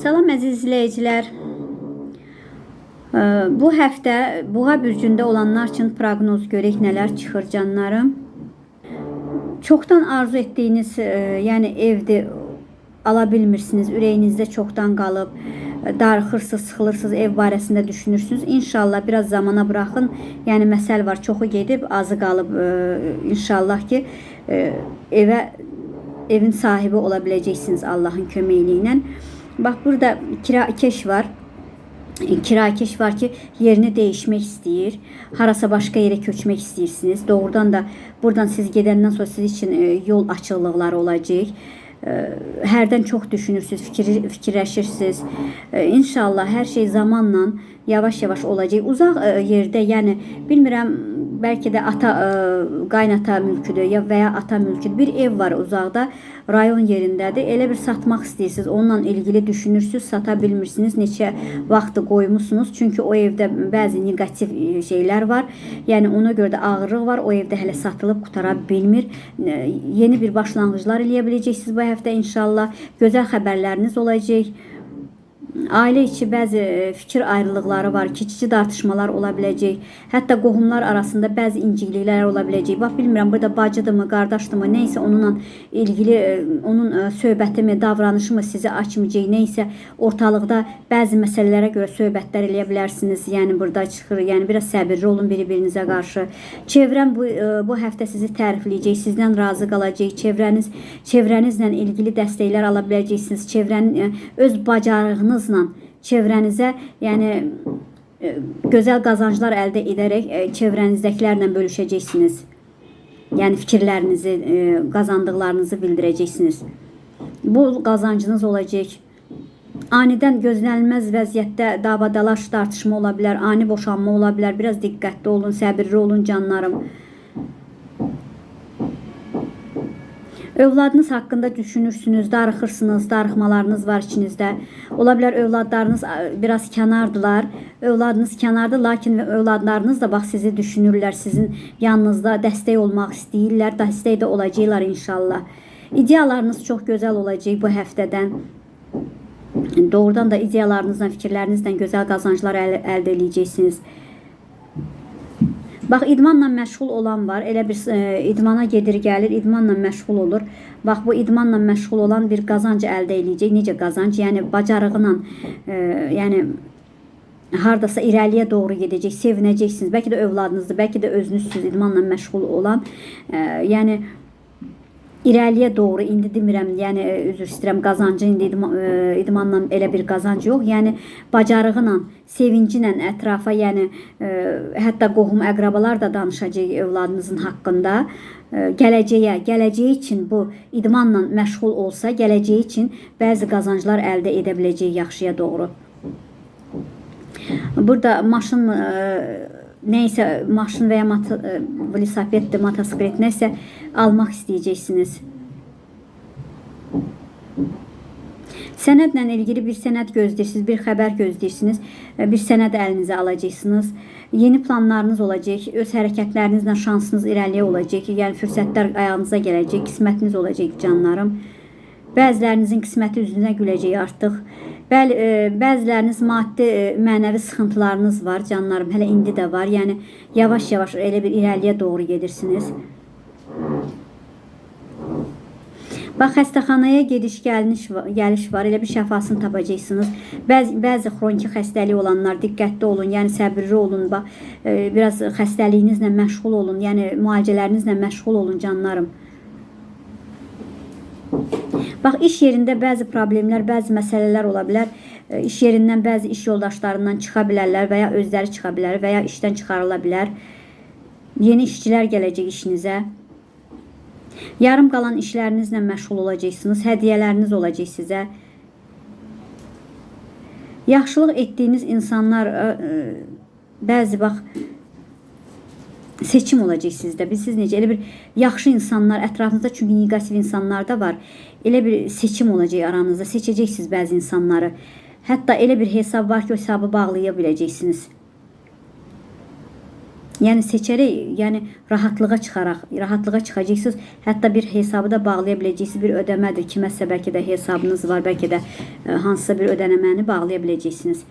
Salam əziz izləyicilər. Ee, Bu həftə Buğa bürcündə olanlar üçün proqnoz görək nələr çıxır canlarım. Çoxdan arzu etdiyiniz, e, yəni evdə ala bilmirsiniz, ürəyinizdə çoxdan qalıb, e, darıxırsınız, sıxılırsınız, ev barəsində düşünürsünüz. İnşallah biraz zamana buraxın. Yəni məsəl var, çoxu gedib, azı qalıb. E, İnşallah ki, evə evin sahibi ola biləcəksiniz Allahın köməkliyi ilə. Bax burada kirakeş var. Kirakeş var ki yerini değişmek istəyir. Harasa başqa yerə köçmək istəyirsiniz. Doğrudan da buradan siz gedəndən sonra siz üçün e, yol açıqlıqları olacaq. Hərdən çox düşünürsüz, fikir, fikirləşirsiniz. İnşallah hər şey zamanla yavaş-yavaş olacaq. Uzaq yerdə, yəni bilmirəm, bəlkə də ata qaynata mülküdür ya və ya ata mülküdür. Bir ev var uzaqda, rayon yerindədir. Elə bir satmaq istəyirsiniz. Onunla ilgili düşünürsüz, sata bilmirsiniz. Neçə vaxtı qoymusunuz. Çünki o evdə bəzi neqativ şeylər var. Yəni ona görə də ağırlıq var. O evdə hələ satılıb qutara bilmir. Yeni bir başlanğıclar eləyə biləcəksiniz bu həftə inşallah. Gözəl xəbərləriniz olacaq. Ailə içi bəzi e, fikir ayrılıqları var, keçici tartışmalar ola biləcək. Hətta qohumlar arasında bəzi incikliklər ola biləcək. Bax bilmirəm burada bacıdırmı, qardaşdırmı, nə isə onunla ilgili e, onun e, söhbətimi, davranışımı sizi açmayacaq. Nə isə ortalıqda bəzi məsələlərə görə söhbətlər eləyə bilərsiniz. Yəni burada çıxır. Yəni biraz səbirli olun biri-birinizə qarşı. Çevrəm bu bu həftə sizi tərifləyəcək, sizdən razı qalacaq. Çevrəniz çevrənizlə ilgili dəstəklər ala biləcəksiniz. Çevrənin öz bacarığınızla çevrənizə, yəni e, gözəl qazanclar əldə edərək e, çevrənizdəkilərlə bölüşəcəksiniz. Yəni fikirlərinizi, e, qazandıqlarınızı bildirəcəksiniz. Bu qazancınız olacaq. Anidən gözlənilməz vəziyyətdə davadalaş, tartışma ola bilər, ani boşanma ola bilər. Biraz diqqətli olun, səbirli olun canlarım. Övladınız haqqında düşünürsünüz, darıxırsınız, darıxmalarınız var içinizdə. Ola bilər övladlarınız biraz kənardılar. Övladınız kənarda, lakin övladlarınız da bax sizi düşünürlər, sizin yanınızda dəstək olmaq istəyirlər, dəstək də olacaqlar inşallah. İdeyalarınız çox gözəl olacaq bu həftədən. Doğrudan da ideyalarınızla, fikirlərinizlə gözəl qazanclar əl əldə edəcəksiniz. Bax idmanla məşğul olan var. Elə bir e, idmana gedir, gəlir, idmanla məşğul olur. Bax bu idmanla məşğul olan bir qazanc əldə eləyəcək. Necə qazanc? Yəni bacarığıyla, e, yəni hardasa irəliyə doğru gedəcək, sevinəcəksiniz. Bəlkə də övladınızdır, bəlkə də özünüzsüz idmanla məşğul olan. E, yəni irəliyə doğru indi demirəm, yəni e, üzr istəyirəm, qazancı indi idman, e, idmanla elə bir qazanc yox. Yəni bacarığıyla, sevinci ilə ətrafa, yəni e, hətta qohum əqrabalar da danışacaq övladınızın haqqında. Gələcəyə, gələcəyi üçün bu idmanla məşğul olsa, gələcəyi üçün bəzi qazanclar əldə edə biləcək yaxşıya doğru. Burada maşın e, neysə maşın və ya mat e, velosipeddir, motosiklet nəsə almaq istəyəcəksiniz. Sənədlə ilgili bir sənəd gözləyirsiniz, bir xəbər gözləyirsiniz, e, bir sənəd əlinizə alacaqsınız. Yeni planlarınız olacaq, öz hərəkətlərinizlə şansınız irəliyə olacaq. Yəni fürsətlər ayağınıza gələcək, qismətiniz olacaq canlarım. Bəzilərinizin qisməti üzünə güləcək artıq. Bəli, e, bəziləriniz maddi, e, mənəvi sıxıntılarınız var canlarım. Hələ indi də var. Yəni yavaş-yavaş elə bir irəliyə doğru gedirsiniz. Bax xəstəxanaya gediş gəliş gəliş var. Elə bir şəfasını tapacaqsınız. Bəzi bəzi xroniki xəstəliyi olanlar diqqətli olun. Yəni səbirli olun. Bax e, biraz xəstəliyinizlə məşğul olun. Yəni müalicələrinizlə məşğul olun canlarım. Bax iş yerində bəzi problemlər, bəzi məsələlər ola bilər. E, İş yerindən bəzi iş yoldaşlarından çıxa bilərlər və ya özləri çıxa bilər və ya işdən çıxarıla bilər. Yeni işçilər gələcək işinizə. Yarım qalan işlərinizlə məşğul olacaqsınız. Hədiyyələriniz olacaq sizə. Yaxşılıq etdiyiniz insanlar ə, ə, bəzi bax seçim olacaq sizdə. Biz siz necə elə bir yaxşı insanlar ətrafınızda çünki neqativ insanlar da var. Elə bir seçim olacaq aranızda. Seçəcəksiniz bəzi insanları. Hətta elə bir hesab var ki, o hesabı bağlaya biləcəksiniz. Yəni seçərək, yəni rahatlığa çıxaraq, rahatlığa çıxacaqsınız. Hətta bir hesabı da bağlaya biləcəksiniz. Bir ödəmədir. Kiməsə bəlkə də hesabınız var, bəlkə də e, hansısa bir ödənəməni bağlaya biləcəksiniz.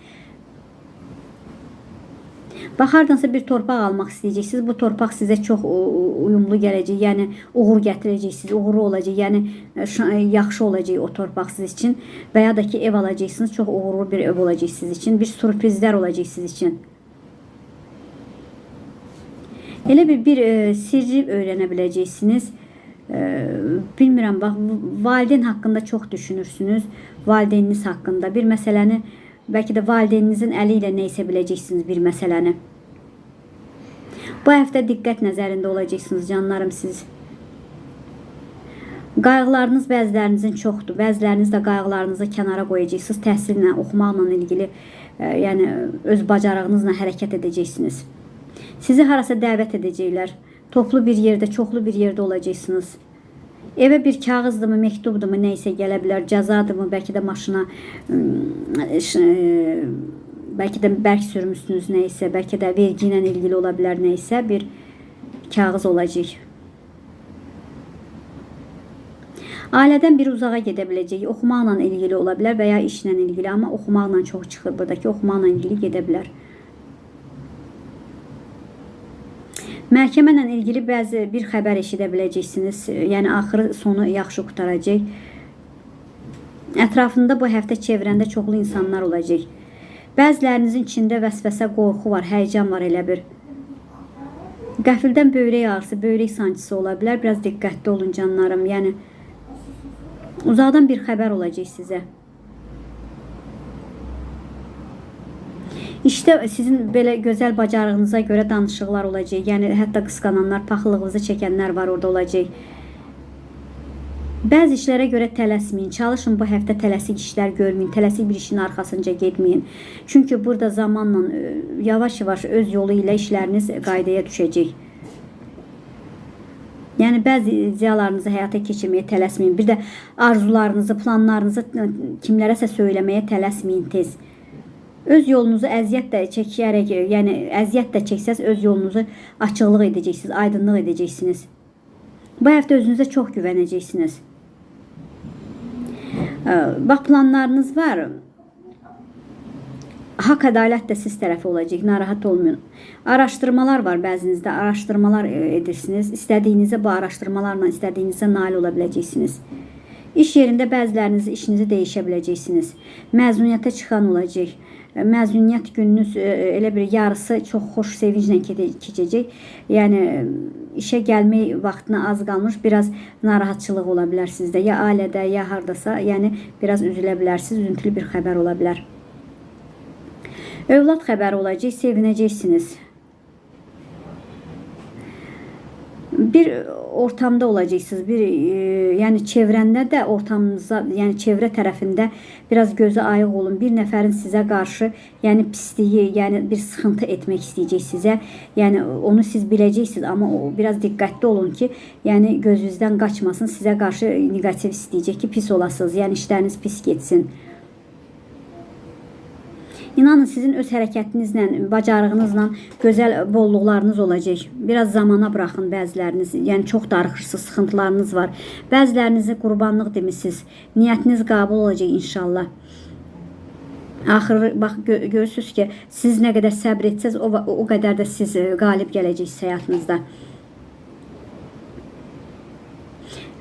Bax hardansa bir torpaq almaq istəyəcəksiniz. Bu torpaq sizə çox uyumlu gələcək. Yəni uğur gətirəcəksiniz, uğurlu olacaq. Yəni e, e, yaxşı olacaq o torpaq sizin üçün və ya da ki ev alacaqsınız. Çox uğurlu bir ev olacaq sizin üçün. Bir sürprizlər olacaq sizin üçün. Elə bir bir e, sirri öyrənə biləcəksiniz. E, bilmirəm bax valideyn haqqında çox düşünürsünüz. Valideyniniz haqqında bir məsələni bəlkə də valideyninizin əli ilə nə isə biləcəksiniz bir məsələni. Bu həftə diqqət nəzərində olacaqsınız canlarım siz. Qayğılarınız bəzilərinizin çoxdur. Bəziləriniz də qayğılarınızı kənara qoyacaqsınız. Təhsillə, oxumaqla ilgili, e, yəni öz bacarığınızla hərəkət edəcəksiniz. Sizi harasa dəvət edəcəklər. Toplu bir yerdə, çoxlu bir yerdə olacaqsınız. Evə bir kağızdımı, məktubdumı, nə isə gələ bilər, cəzadımı, bəlkə də maşına e, bəlkə də bərk sürmüsünüz isə, bəlkə də vergi ilə ilgili ola bilər nə isə bir kağız olacaq. Ailədən biri uzağa gedə biləcək, oxumaqla ilgili ola bilər və ya işlə ilgili, amma oxumaqla çox çıxır buradakı, oxumaqla ilgili gedə bilər. Məhkəmə ilgili bəzi bir xəbər eşidə biləcəksiniz. Yəni axırı sonu yaxşı qutaracaq. Ətrafında bu həftə çevrəndə çoxlu insanlar olacaq. Bəzilərinizin içində vəsvəsə, qorxu var, həyəcan var elə bir. Qəfildən böyrək ağrısı, böyrək sancısı ola bilər. Biraz diqqətli olun canlarım. Yəni uzaqdan bir xəbər olacaq sizə. İşte sizin belə gözəl bacarığınıza görə danışıqlar olacaq. Yəni hətta qısqananlar, paxıllığınızı çəkənlər var orada olacaq. Bəzi işlərə görə tələsməyin. Çalışın bu həftə tələsik işlər görməyin. Tələsik bir işin arxasınca getməyin. Çünki burada zamanla e, yavaş-yavaş öz yolu ilə işləriniz qaydaya düşəcək. Yəni bəzi ideyalarınızı həyata keçirməyə tələsməyin. Bir də arzularınızı, planlarınızı e, kimlərəsə söyləməyə tələsməyin tez. Öz yolunuzu əziyyət də çəkərək, yəni əziyyət də çəksəz öz yolunuzu açıqlıq edəcəksiniz, aydınlıq edəcəksiniz. Bu həftə özünüzə çox güvənəcəksiniz. Bax planlarınız var. Haqq ədalət də siz tərəfi olacaq. Narahat olmayın. Araşdırmalar var bəzinizdə. Araşdırmalar e, edirsiniz. İstədiyinizə bu araşdırmalarla istədiyinizə nail ola biləcəksiniz. İş yerində bəziləriniz işinizi dəyişə biləcəksiniz. Məzuniyyətə çıxan olacaq. Məzuniyyət gününüz e, elə bir yarısı çox xoş sevinclə keçəcək. Yəni e, işə gəlmək vaxtına az qalmış, biraz narahatçılıq ola bilər sizdə. Ya ailədə, ya hardasa, yəni biraz üzülə bilərsiniz, üzüntülü bir xəbər ola bilər. Övlad xəbəri olacaq, sevinəcəksiniz. Bir ortamda olacaqsınız. Bir e, yəni çevrəndə də ortamınıza, yəni çevrə tərəfində biraz gözə ayıq olun. Bir nəfərin sizə qarşı, yəni pisliyi, yəni bir sıxıntı etmək istəyəcək sizə. Yəni onu siz biləcəksiniz, amma o biraz diqqətli olun ki, yəni gözünüzdən qaçmasın. Sizə qarşı neqativ istəyəcək ki, pis olasınız. Yəni işləriniz pis getsin. İnanın sizin öz hərəkətinizlə, bacarığınızla gözəl bolluqlarınız olacaq. Biraz zamana buraxın bəziləriniz. Yəni çox darıxırsınız, sıxıntılarınız var. Bəzilərinizi qurbanlıq demisiniz. Niyyətiniz qəbul olacaq inşallah. Axırı bax gö görürsüz ki, siz nə qədər səbr etsəz, o o qədər də siz e, qalib gələcəksiniz həyatınızda. E,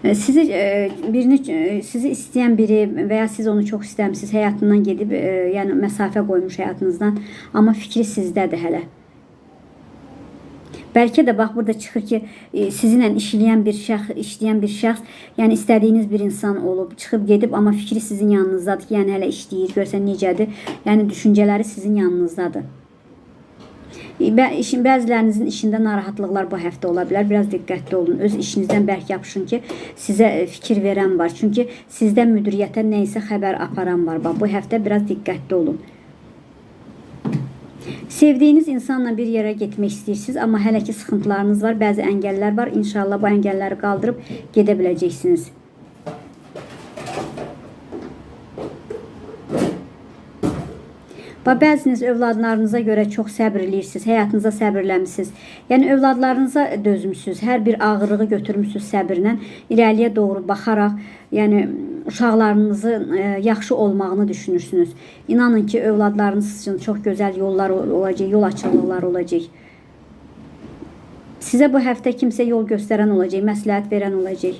Sizi e, birini e, sizi istəyən biri və ya siz onu çox istəmisiniz, həyatından gedib, e, yəni məsafə qoymuş həyatınızdan, amma fikri sizdədir hələ. Bəlkə də bax burada çıxır ki, sizinlə işləyən bir şəxs, işləyən bir şəxs, yəni istədiyiniz bir insan olub, çıxıb gedib, amma fikri sizin yanınızdadır yəni hələ işləyir, görsən necədir? Yəni düşüncələri sizin yanınızdadır. İşin bəzilərinizin işində narahatlıqlar bu həftə ola bilər. Biraz diqqətli olun. Öz işinizdən bərk yapışın ki, sizə e, fikir verən var. Çünki sizdən müdiriyyətə nə isə xəbər aparan var. Bax bu həftə biraz diqqətli olun. Sevdiyiniz insanla bir yerə getmək istəyirsiniz, amma hələ ki sıxıntılarınız var, bəzi əngəllər var. İnşallah bu əngəlləri qaldırıb gedə biləcəksiniz. Və bəziniz övladlarınıza görə çox səbr eləyirsiniz, həyatınıza səbirləmisiniz. Yəni övladlarınıza dözmüsüz, hər bir ağırlığı götürmüsüz səbrlə, irəliyə doğru baxaraq, yəni uşaqlarınızın e, yaxşı olmağını düşünürsünüz. İnanın ki, övladlarınız üçün çox gözəl yollar olacaq, yol açıqlıqlar olacaq. Sizə bu həftə kimsə yol göstərən olacaq, məsləhət verən olacaq.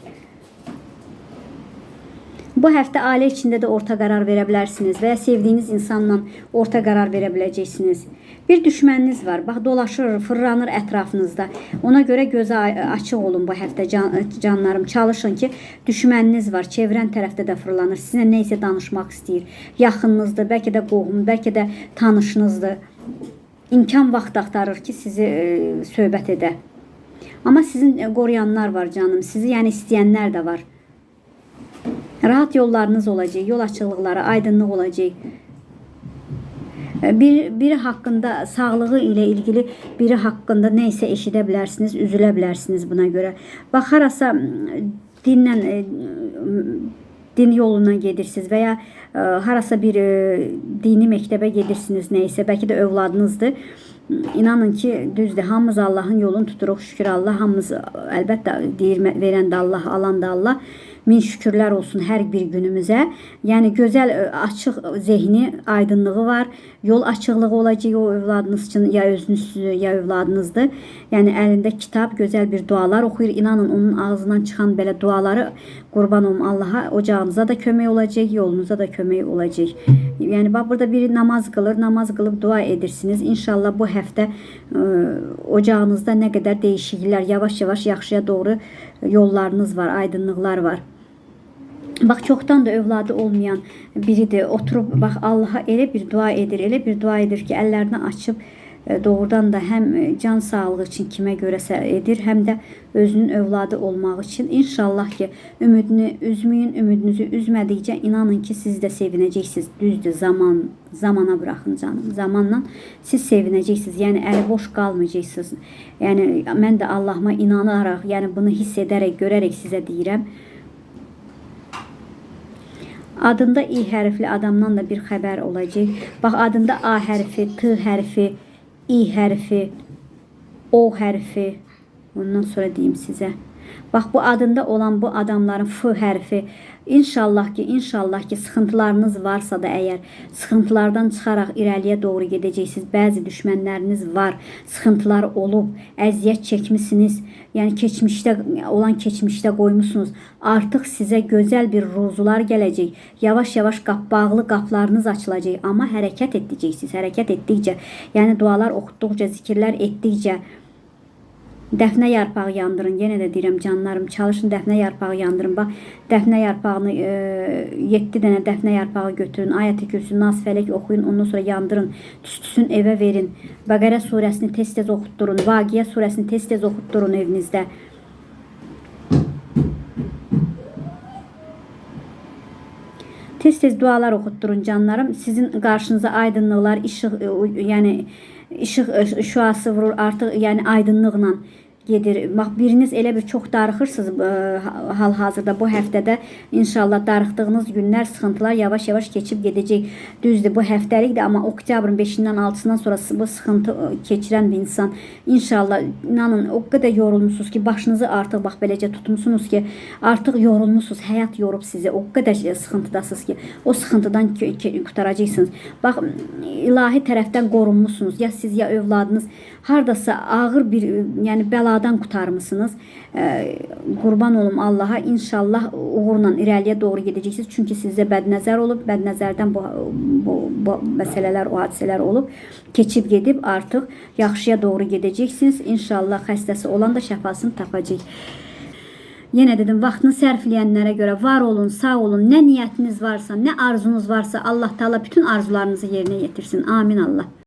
Bu həftə ailə içində də orta qərar verə bilərsiniz və ya sevdiyiniz insanla orta qərar verə biləcəksiniz. Bir düşməniniz var. Bax dolaşır, fırlanır ətrafınızda. Ona görə gözə açıq olun bu həftə can, canlarım. Çalışın ki, düşməniniz var. Çevrən tərəfdə də fırlanır. Sizinlə nə isə danışmaq istəyir. Yaxınınızdır, bəlkə də qohum, bəlkə də tanışınızdır. İmkan vaxt axtarır ki, sizi e, söhbət edə. Amma sizin e, qoruyanlar var canım. Sizi yəni istəyənlər də var. Rahat yollarınız olacaq, yol açıqlıqları, aydınlıq olacaq. Bir biri haqqında sağlığı ilə ilgili biri haqqında nə isə eşidə bilərsiniz, üzülə bilərsiniz buna görə. Bax harasa m, dinlə m, din yoluna gedirsiniz və ya e, harasa bir e, dini məktəbə gedirsiniz nə isə, bəlkə övladınızdır. İnanın ki, düzdür. Hamımız Allahın yolunu tuturuq, şükür Allah. Hamımız əlbəttə deyir verən də Allah, alan da Allah. Min şükürlər olsun hər bir günümüzə. Yəni gözəl ə, açıq zehni, aydınlığı var. Yol açıqlığı olacaq o övladınız üçün ya özünüz ya övladınızdır. Yəni əlində kitab, gözəl bir dualar oxuyur. İnanın onun ağzından çıxan belə duaları qurban olum Allaha ocağınıza da kömək olacaq, yolunuza da kömək olacaq. Yəni bax burada biri namaz qılır, namaz qılıb dua edirsiniz. İnşallah bu həftə ə, ocağınızda nə qədər dəyişikliklər yavaş-yavaş yaxşıya doğru yollarınız var, aydınlıqlar var. Bax çoxdan da övladı olmayan biridir. Oturub bax Allaha elə bir dua edir, elə bir dua edir ki, əllərini açıb e, doğrudan da həm e, can sağlığı üçün kimə görəsə edir, həm də özünün övladı olmaq üçün inşallah ki, ümidini üzməyin, ümidinizi üzmədikcə inanın ki, siz də sevinəcəksiniz. Düzdür, zaman zamana buraxın canım. Zamanla siz sevinəcəksiniz. Yəni əli boş qalmayacaqsınız. Yəni mən də Allahıma inanaraq, yəni bunu hiss edərək, görərək sizə deyirəm. Adında i hərfli adamdan da bir xəbər olacaq. Bax adında a hərfi, t hərfi, i hərfi, o hərfi. Ondan sonra deyim sizə. Bax bu adında olan bu adamların f hərfi İnşallah ki, inşallah ki sıxıntılarınız varsa da əgər sıxıntılardan çıxaraq irəliyə doğru gedəcəksiniz. Bəzi düşmənləriniz var, sıxıntılar olub, əziyyət çəkmisiniz. Yəni keçmişdə olan keçmişdə qoymusunuz. Artıq sizə gözəl bir ruzular gələcək. Yavaş-yavaş qap bağlı qaplarınız açılacaq, amma hərəkət edəcəksiniz. Hərəkət etdikcə, yəni dualar oxutduqca, zikirlər etdikcə Dəfnə yarpağı yandırın. Yenə də deyirəm canlarım, çalışın dəfnə yarpağı yandırın. Bax, dəfnə yarpağını 7 dənə dəfnə yarpağı götürün. Ayət-i Kürsü, Nas, Fələk oxuyun, ondan sonra yandırın. Tüstüsün evə verin. Bəqərə surəsini tez-tez oxutdurun. Vaqiyə surəsini tez-tez oxutdurun evinizdə. Tez-tez dualar oxutdurun canlarım. Sizin qarşınıza aydınlıqlar, işıq, e, yəni işıq şüası vurur artıq, yəni aydınlıqla gedir. Bax biriniz elə bir çox darıxırsınız e, hal-hazırda bu həftədə inşallah darıxdığınız günlər, sıxıntılar yavaş-yavaş keçib gedəcək. Düzdür, bu həftəlikdir, amma oktyabrın 5-dən 6-sından sonra bu sıxıntı e, keçirən bir insan inşallah inanın o qədər yorulmusunuz ki, başınızı artıq bax beləcə tutmusunuz ki, artıq yorulmusunuz. Həyat yorub sizi. O qədər sıxıntıdasınız ki, o sıxıntıdan qurtaracaqsınız. Bax ilahi tərəfdən qorunmusunuz. Ya siz ya övladınız hardasa ağır bir yəni bəladan qurtarmısınız. Ee, qurban olum Allaha. İnşallah uğurla irəliyə doğru gedəcəksiniz. Çünki sizdə bədnəzər olub, bədnəzərdən bu, bu, bu məsələlər, o hadisələr olub, keçib gedib artıq yaxşıya doğru gedəcəksiniz. İnşallah xəstəsi olan da şəfasını tapacaq. Yenə dedim, vaxtını sərfləyənlərə görə var olun, sağ olun. Nə niyyətiniz varsa, nə arzunuz varsa Allah Taala bütün arzularınızı yerinə yetirsin. Amin Allah.